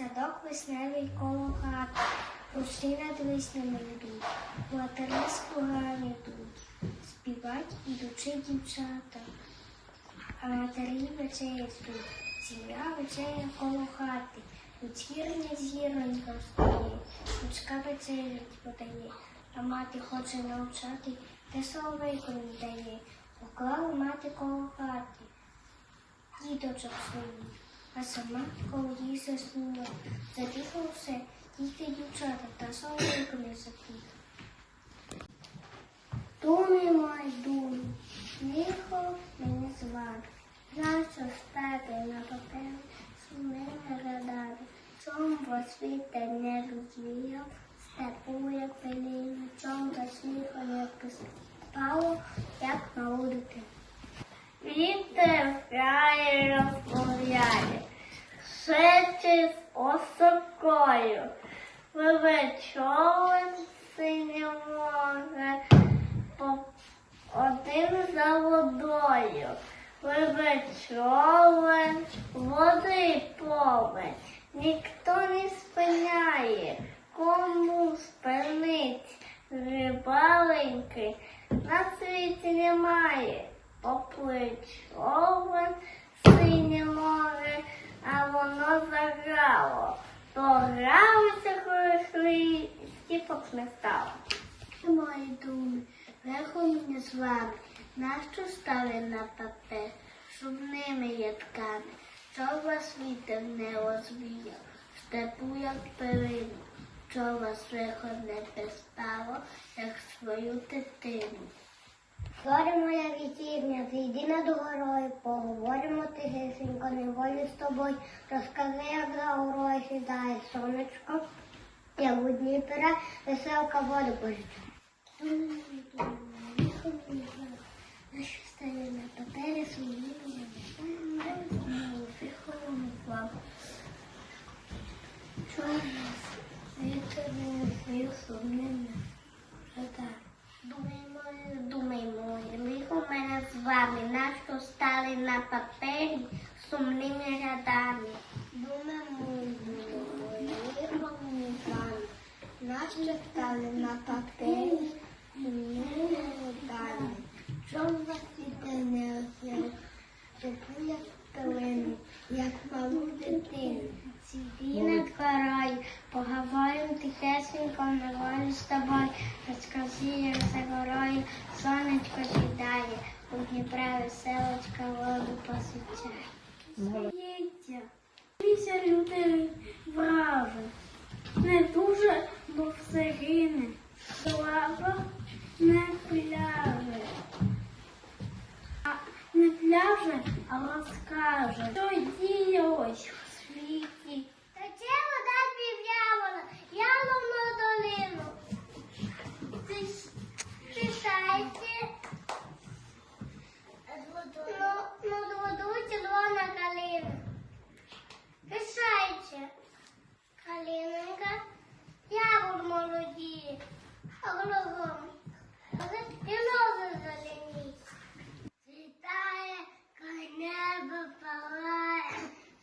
Садок весневий коло хати, ручки над виснями йдуть, з плугами йдуть, співать ідучи дівчата, а матері вечерять тут, сім'я вечеря коло хати, Вечірня зіронька встає, дочка вечерять подає, а мати хоче навчати, те соловейко не дає, поклала мати коло хати. Діточок своїх, а сама коло їй заснула. Затихло все, тільки дівчата та соловейко не затих. Думи мой думи, лихо мені звати, нащо стати на папері, суми гадати, чом бо світ не розвіяв, степує пилину, чом бо сміхо не поспало, як малу дитину. Вітер вкрає розмовляє, шече з осокою, пливе човен синє море, один за водою, пливе човен, води повен, ніхто не спиняє, кому спинить рибаленький на світі немає. Поплить човен, синє море, а воно заграло. То гралося хорохли, стіпок не стало. Мої думи, не з вами, нащо стали на папер, щоб ними є що вас вітер не розвіяв, степу як перину, що вас виход не приспало, як свою дитину. Зоря моя вітірня, зійди над горою, поговоримо тихесенько, неволі з тобою, розкажи, як за горою сідає сонечко, як у Дніпра, веселка воду пожичу. На що стає на папері свої знову. Думаємо, думаємо, лихо мене з вами, нащо стали на папері сумними рядами. Думаємо, думаємо, мене з вами, стали на папері рядами. Чом вас іде не осел, Теплу як пилину, як малу дитину. Сиди над горою, поговорим тихесенько, з тобою, розкажи, як за горою сонечко сідає, у Дніпра веселочка воду посвічає. Сміється, смійся, люди врави, не дуже, бо все гине, слава пляже. А не пляже, а що діялось в світі. Тече вода пів'явола, яловну долину. Пишайте. Ну, над водою червона калина. Пишайте. Калиненька, яблук молоді, а кругом. І ноги зелені. Світає, коли небо палає,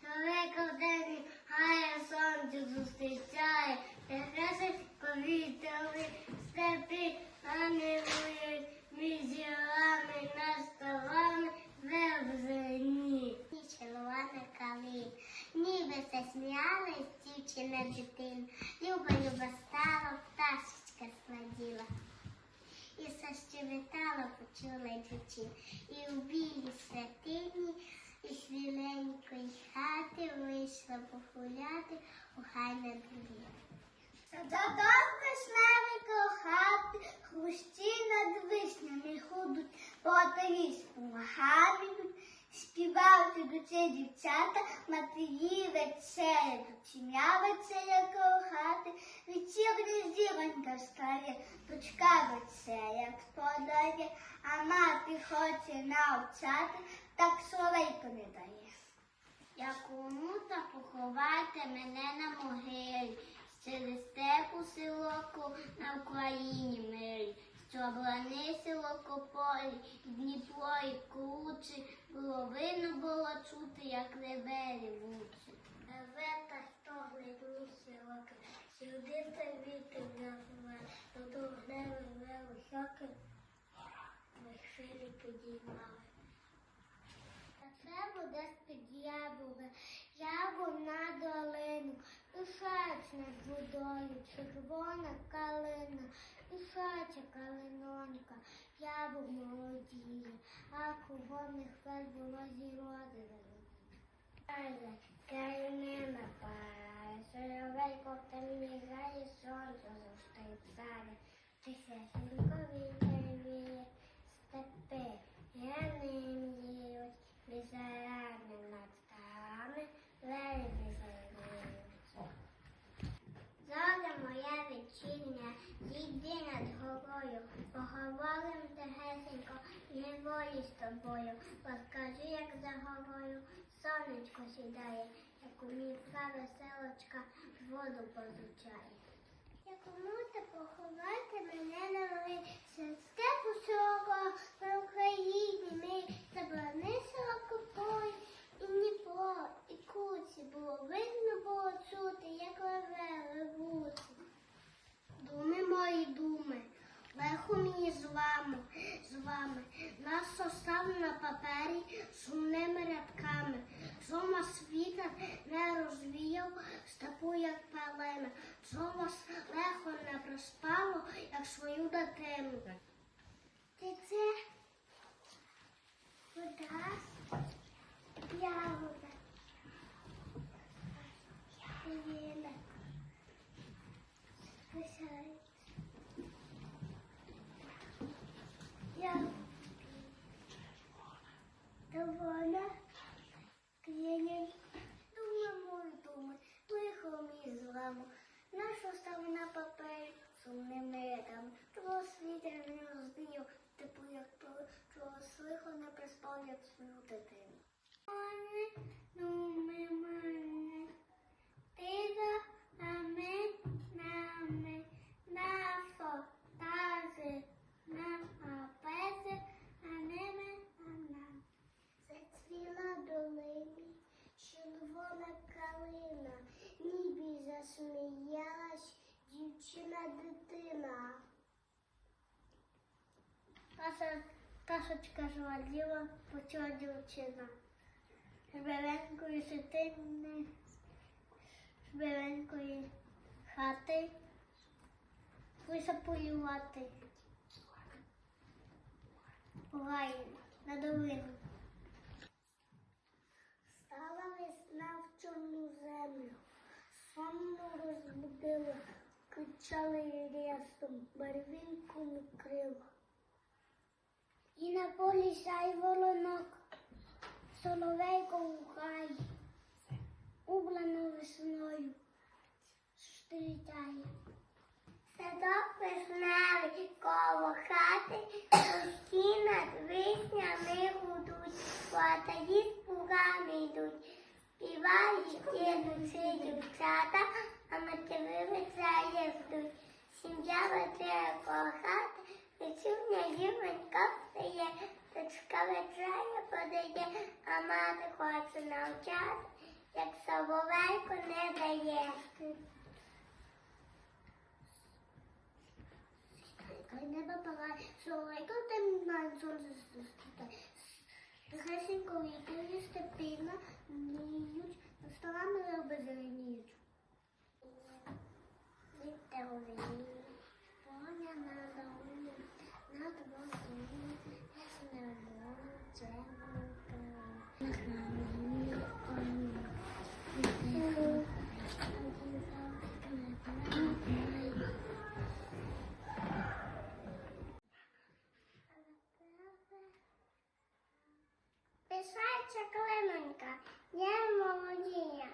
далеко в день гає сонце зустрічає, Тересить повітряні степи, а не воюють між гілами, над ставами, зелені. І червона калина, ніби се сміялась дівчина дитина, люба, люба стала, пташечка сладіла. І защебетала, почула дівчин, і у білій святині, і свіленької хати вийшла погуляти у хай на дворі. Садок вишневий кохати, хрущі над вишнями ходуть, потарі з помагами йдуть, співають ідучи дівчата, матері вечеря, чим'я вечеря кохати, вечірня зіронька встає, дочка вечеря подає, а мати хоче навчати, так солейко не дає. Як умута поховайте мене на могилі, через степу селоку на Україні милі, що лани село полі, і Дніпро і кручі, було видно було чути, як реве ревучі. Реве та стогне та вітер називає, то до гневи високе, ми хвилі підіймали. Та це буде з-під яблук на долину, шач над водою, червона калина, шача калинонька, яблук молодіє, а кругом хвиль було зіроди Каже, калина пара, соловейко темні грає, сонце зустрів сади, тисяченько вітер віє, степи, геним лізарами над старами, лелі зайваються. Зоря моя вечірня, зійди над горою, поговорим не волі з тобою, розкажи, як за горою сонечко сідає, як у умівка веселочка воду позичає. Якому ти поховати мене на гори, серед степу сього в Україні ми забрани сорокопой, і Дніпро, і куці було видно було чути, як ревели вуці. Думи мої думи, легко мені з вами, з вами, нас состав на папері сумними рядками. сома світа не розвіяв степу, як пелена. Сома легко не проспало, як свою дитину. Ти це вода, ягода, Єна. Писається. Я довольна клінень. Думаємо і думаємо, лихо мій з вами. Нащо став на папері сумним рядом? Чого світер не роздіяв, типу як то, чого лихо не приспав, як свою дитину. Мене, ну, ми, мене, ти за нами, нами, на фотази, на апези, а ними, а нам. Зацвіла долині червона калина, нібі засміялась дівчина дитина. Наша пташечка жваліла, почула дівчина. З беленької ситини, хати, вийшла полювати. Гай на долину. Стала весна в чорну землю, сонно розбудила, кричали рясом, барвінку накрила. На полі сяй волонок, соловейко хаї, убрано весною, зустрічає. Садок весневий коло хати, пусті над виснями гудуть, платаї з пугами йдуть, співають дідуці дівчата, а матери веселі ждуть. Сім'я вечеря коло хати, вечірня жіночка встає, дочка вечеря подає, а мати хоче навчати, як соловейко не дає. Небо палає, соловейко там на сонце зустрічає. Тихесенько вітері степина ніють, столами риби зеленіють. Вітер віє, поня на долині, над водою, ясне море, темненьке, на храмі коні. Клинонька, є молодія,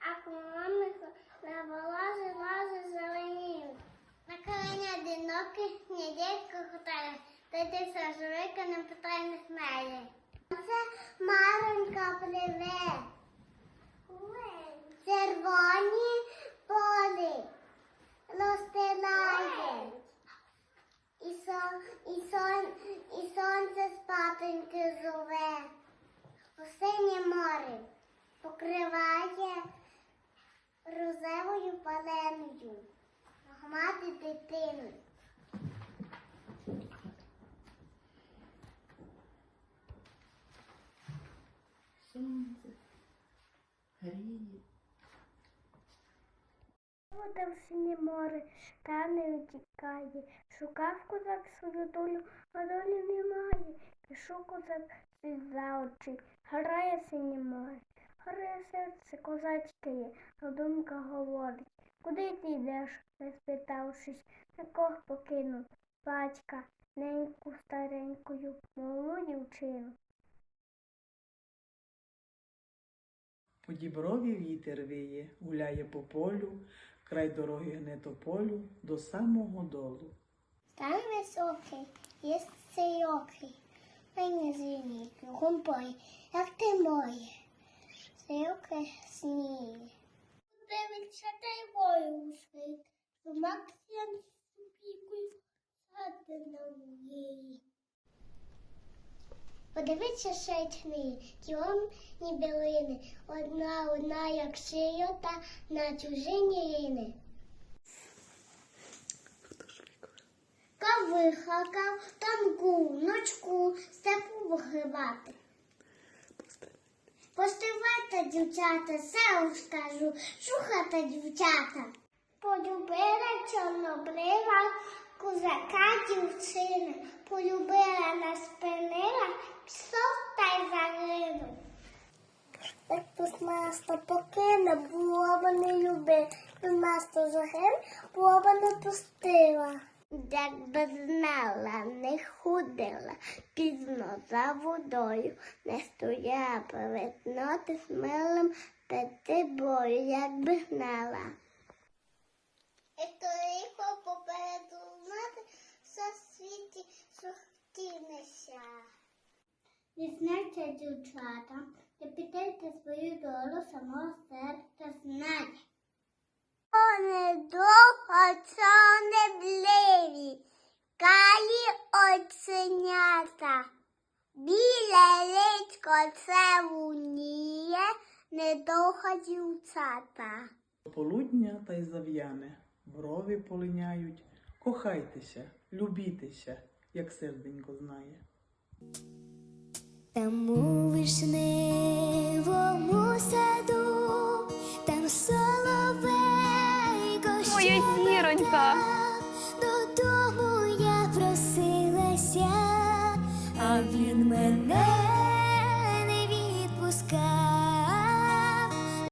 а кумоннику на волози лози зеленіють. На колені одиноких не дядько хутає, та ти сажурика не питай не хмелі. Це маленька пливе. Червоні полі розстилає. І, сон, і, сон, і сонце спатоньки зове. У синє море покриває розевою паленою. Мати. Сонце гріє. Вода в синє море, та не утікає. Шукав козак свою долю, а долі немає. Пішов козак світ за очі, грає синє море. Грає серце козацьке є, а думка говорить. Куди ти йдеш, не спитавшись, на кого покинув? Батька, неньку старенькою, малу дівчину. У діброві вітер віє, гуляє по полю, край дороги гне тополю до самого долу. Там високий, є сийокий. Мене звінить, гумбой, як ти моє. Сийоке сніє. Дивиться та й вою світ. Максим супікою сади на моєї. Подивіться шечний, тьомні білини, одна одна, як широта на чужині рини. Кавихакав танку, ночку, степу вигрибати. Постривайте, дівчата, все скажу, шухата, дівчата. Полюбила чорнобрива, козака дівчина, полюбила наспинила, псов та й загинув. Так тут масто покине, було б не любив, і масто загин, було б не пустила. Якби знала, не ходила, пізно за водою, не стояла перетноти з милим бою, якби знала. І тихо попереду знати, все світі сухтінеся. Дізнайте, дівчата, не підете свою долю самого серця знає. Довго чорнобливі, калі оченята. Біле личко це вуніє, недовго дівчата. До полудня та й зав'яне, брови полиняють, кохайтеся, любітеся, як серденько знає. Там у вишневому саду, мене не відпускай.